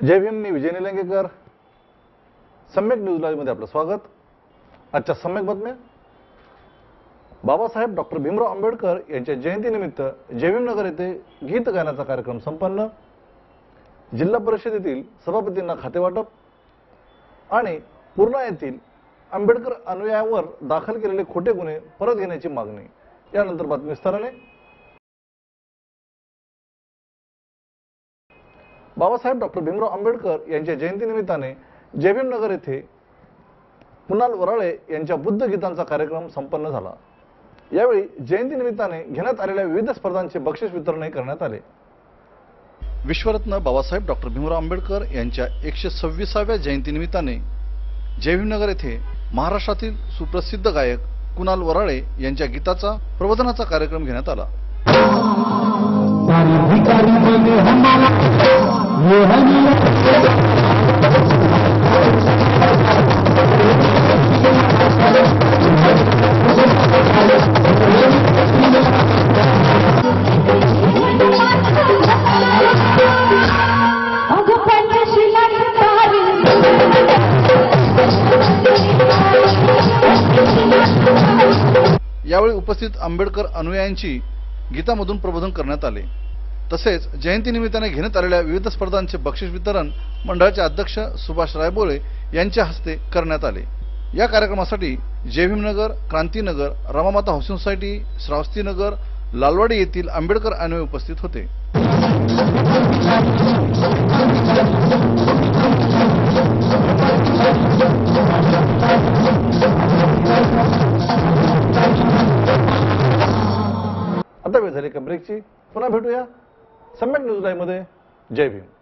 जय भीम मी विजय निलंगेकर. सम्यक न्यूज लाईव्हमध्ये आपलं स्वागत. आजच्या सम्यक बातम्या. बाबासाहेब डॉक्टर भीमराव आंबेडकर यांच्या जयंतीनिमित्त जयभीमनगर येथे गीत गायनाचा कार्यक्रम संपन्न. जिल्हा परिषदेतील सभापतींना खातेवाटप आणि पूर्णा येथील आंबेडकर अनुयायावर दाखल केलेले खोटे गुन्हे परत घेण्याची मागणी. यानंतर बातमी विस्ताराने बाबासाहेब डॉक्टर भीमराव आंबेडकर यांच्या जयंतीनिमित्ताने जय भीमनगर येथे कुणाल वराळे यांच्या बुद्ध गीतांचा कार्यक्रम संपन्न झाला. यावेळी जयंतीनिमित्ताने घेण्यात आलेल्या विविध स्पर्धांचे बक्षीस वितरणही करण्यात आले. विश्वरत्न बाबासाहेब डॉक्टर भीमराव आंबेडकर यांच्या एकशे सव्वीसाव्या जयंतीनिमित्ताने जयभीमनगर येथे महाराष्ट्रातील सुप्रसिद्ध गायक कुणाल वराळे यांच्या गीताचा प्रबोधनाचा कार्यक्रम घेण्यात आला. हमारा यावेळी उपस्थित आंबेडकर अनुयायांची गीतामधून प्रबोधन करण्यात आले. तसेच जयंतीनिमित्ताने घेण्यात आलेल्या विविध स्पर्धांचे बक्षीस वितरण मंडळाचे अध्यक्ष सुभाष रायबोळे यांच्या हस्ते करण्यात आले. या कार्यक्रमासाठी जयभीमनगर क्रांतीनगर रामामाता हाऊसिंग सोसायटी श्रावस्तीनगर लालवाडी येथील आंबेडकर अनुयायी उपस्थित होते. एका ब्रेकची पुन्हा भेटूया. सम्यक न्यूज लाईव्हमध्ये. जय भीम.